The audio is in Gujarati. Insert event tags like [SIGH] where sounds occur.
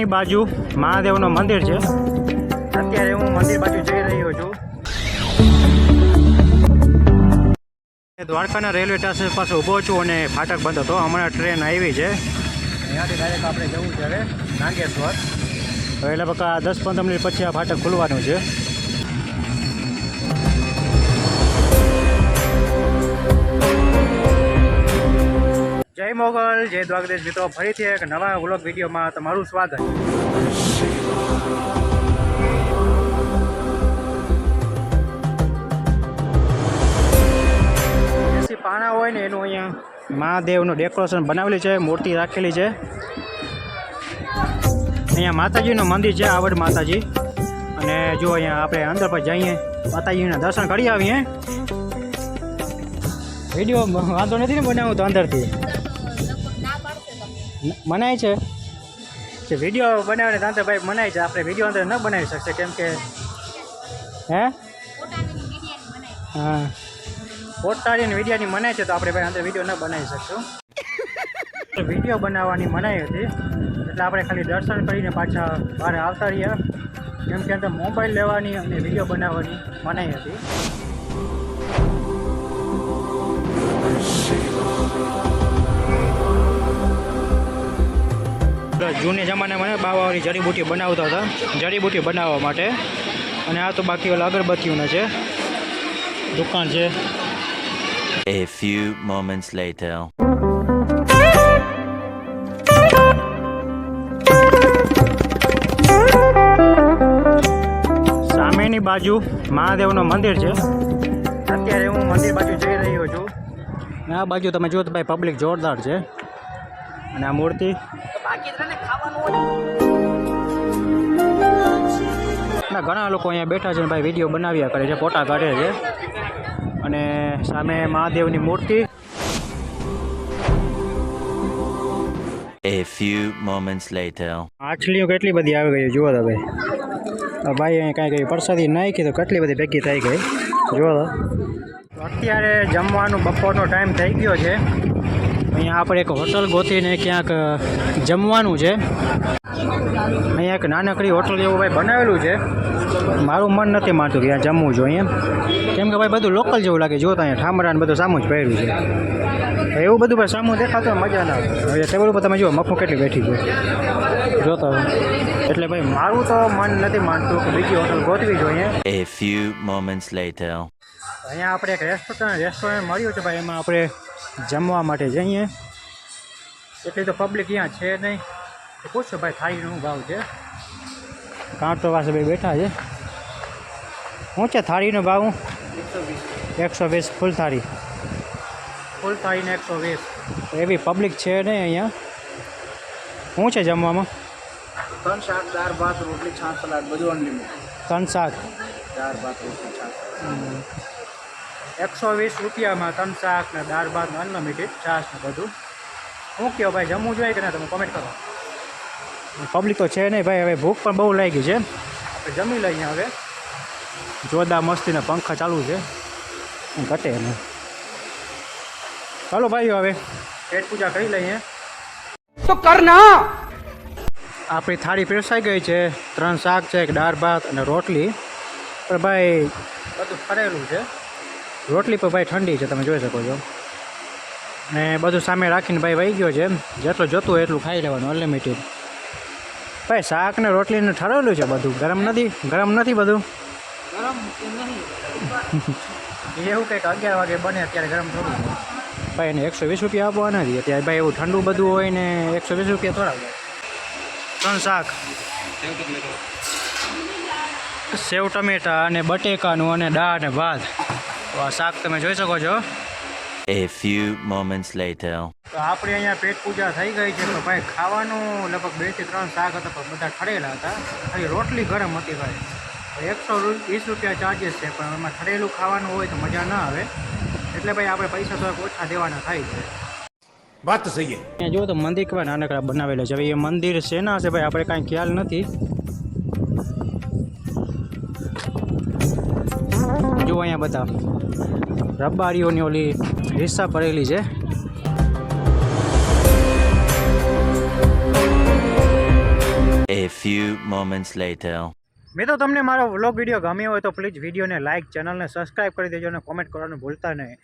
સામેની બાજુ મહાદેવનું મંદિર છે. અત્યારે હું મંદિર બાજુ જઈ રહ્યો છું. દ્વારકાના રેલવે સ્ટેશન પાસે ઊભો છું અને ફાટક બંધ હતો. હમણાં ટ્રેન આવી છે. ત્યાંથી ડાયરેક્ટ આપણે જવું છે હવે નાગેશ્વર. એટલે લગભગ દસ પંદર મિનિટ પછી આ ફાટક ખુલવાનું છે. જય મોગલ, જય દ્વારકાધીશ મિત્રો. ફરીથી એક નવા વ્લોગ વિડીયોમાં તમારું સ્વાગત. પાણા હોય ને એનું અહીંયા મહાદેવનું ડેકોરેશન બનાવેલું છે, મૂર્તિ રાખેલી છે. અહીંયા માતાજીનું મંદિર છે, આવડ માતાજી. અને જો અહીંયા આપણે અંદર પર જઈએ, માતાજીના દર્શન કરી આવીએ. વીડિયો વાંધો નથી ને બનાવું તો અંદરથી. મનાય છે? કે વીડિયો બનાવીને તાંતે ભાઈ મનાય છે. આપણે વીડિયો અંદર ન બનાવી શકશે કેમ કે હે? હા. પોતાની અને વિડીયોની મનાય છે તો આપણે ભાઈ અંદર વીડિયો ન બનાવી શકશું. [LAUGHS] વીડિયો બનાવવાની મનાઈ હતી. એટલે આપણે ખાલી દર્શન કરીને પાછા બહાર આવતા રહ્યા. કેમ કે અંદર મોબાઈલ લેવાની અને વીડિયો બનાવવાની મનાઈ હતી. જૂની જમાનામાં બાવાવાળી જડીબુટી બનાવતા હતા. જડીબુટી બનાવવા માટે. અને આ તો બાકી ઓલા અગરબત્તીઓના છે. દુકાન છે. A few moments later. સામેની બાજુ મહાદેવનું મંદિર છે. અત્યારે હું મંદિર બાજુ જઈ રહ્યો છું. આ બાજુ તમે જો તો ભાઈ પબ્લિક જોરદાર છે. અને આ મૂર્તિ ના ઘણા લોકો અહીંયા બેઠા છે ભાઈ વીડિયો બનાવ્યા કરે છે ફોટા કાઢે છે. અને સામે મહાદેવની મૂર્તિ. A few moments later. માછલીઓ કેટલી બધી આવી ગઈ જુઓ તો ભાઈ. આ ભાઈ અહીં કાંઈ કઈ પ્રસાદી નાખી તો કેટલી બધી ભેગી થઈ ગઈ. જુઓ તો. અત્યારે જમવાનું બપોરનો ટાઈમ થઈ ગયો છે. અહીંયા આપણે એક હોટલ ગોતીને ક્યાંક જમવાનું છે. અહીંયા એક નાનકડી હોટલ જેવું ભાઈ બનાવેલું છે. મારું મન નથી માનતું કે ત્યાં જમવું જોઈએ કેમ કે ભાઈ બધું લોકલ જેવું લાગે. જો અહીંયા ઠામરા ને બધું સામું જ પહેર્યું છે. એવું બધું ભાઈ સામું દેખાતો મજા ના આવે. હવે ટેબલ ઉપર તમે જુઓ મફો કેટલી બેઠી છે. જોતા એટલે ભાઈ મારું તો મન નથી માનતું કે બીજી હોટલ ગોતવી જોઈએ. A few moments later. અહીંયા આપણે એક રેસ્ટોરન્ટ રેસ્ટોરન્ટ મળ્યું છે ભાઈ. એમાં આપણે જમવા માટે જઈએ. એટલી તો પબ્લિક અહીંયા છે નહીં. પૂછો ભાઈ થાળીનો શું ભાવ છે? કાંટો પાસે ભાઈ બેઠા છે. શું છે થાળીનો ભાવ? એકસો વીસ. ફૂલ થાળી. ફૂલ થાળીને એકસો વીસ. એવી પબ્લિક છે નહીં અહીંયા. શું છે જમવામાં? ત્રણ શાક દાળ ભાત રોટલી છાશ સલાડ બધું અનલિમિટેડ ત્રણ શાક. દાળ ભાત રોટલી છાશ. એકસો વીસ રૂપિયામાં ત્રણ શાક ને દાળ ભાત ને અનલિમિટેડ છાશ ને બધું. હું કહો ભાઈ જમવું જોઈએ કે ના? તમે કોમેન્ટ કરો. પબ્લિક તો છે નહીં ભાઈ હવે ભૂખ પણ બહુ લાગી છે. આપણે જમી લઈએ હવે. જોદા મસ્તીના પંખા ચાલુ છે. ઘટે એનું ચાલો ભાઈ હવે. પેટ પૂજા કરી લઈએ. તો કરના આપણી થાળી પીરસાઈ ગઈ છે. ત્રણ શાક છે એક દાળ ભાત અને રોટલી. પણ ભાઈ બધું ફરેલું છે. રોટલી પણ ભાઈ ઠંડી છે તમે જોઈ શકો છો. ને બધું સામે રાખીને ભાઈ વહી ગયો છે જેટલું જોતું હોય એટલું ખાઈ લેવાનું અનલિમિટેડ ભાઈ શાક ને રોટલીને ઠરાવેલું છે બધું. ગરમ નથી ગરમ નથી બધું. [LAUGHS] એવું કંઈક અગિયાર વાગે બને અત્યારે ગરમ થોડું. ભાઈ એને એકસો વીસ રૂપિયા આપવાના નથી અત્યારે ભાઈ એવું ઠંડુ બધું હોય ને એકસો વીસ રૂપિયા થોડા ત્રણ શાક. સેવ ટમેટા અને બટેકાનું અને દાળ અને ભાત. તો આ શાક તમે જોઈ શકો છો. A few moments later. તો આપણે અહીંયા પેટ પૂજા થઈ ગઈ છે તો ભાઈ ખાવાનું લગભગ બેથી ત્રણ શાક હતા પણ બધા ઠરેલા હતા. ખાલી રોટલી ગરમ હતી ભાઈ. એકસો વીસ રૂપિયા ચાર્જિસ છે પણ એમાં ઠરેલું ખાવાનું હોય તો મજા ના આવે. એટલે ભાઈ આપણે પૈસા થોડાક ઓછા દેવાના થાય છે. વાત તો સહી જો તો મંદિર કેવા નાનકડા બનાવેલા છે. હવે એ મંદિર શેના છે ભાઈ? આપણે કાંઈ ખ્યાલ નથી. જો અહીંયા બધા. રબારીઓની ઓલી રિક્ષા ભરેલી છે. A few moments later. મિત્રો તમને મારો વ્લોગ વીડિયો ગમ્યો હોય તો પ્લીઝ વિડીયોને લાઇક ચેનલને સબસ્ક્રાઇબ કરી દેજો અને કોમેન્ટ કરવાનું ભૂલતા નહીં.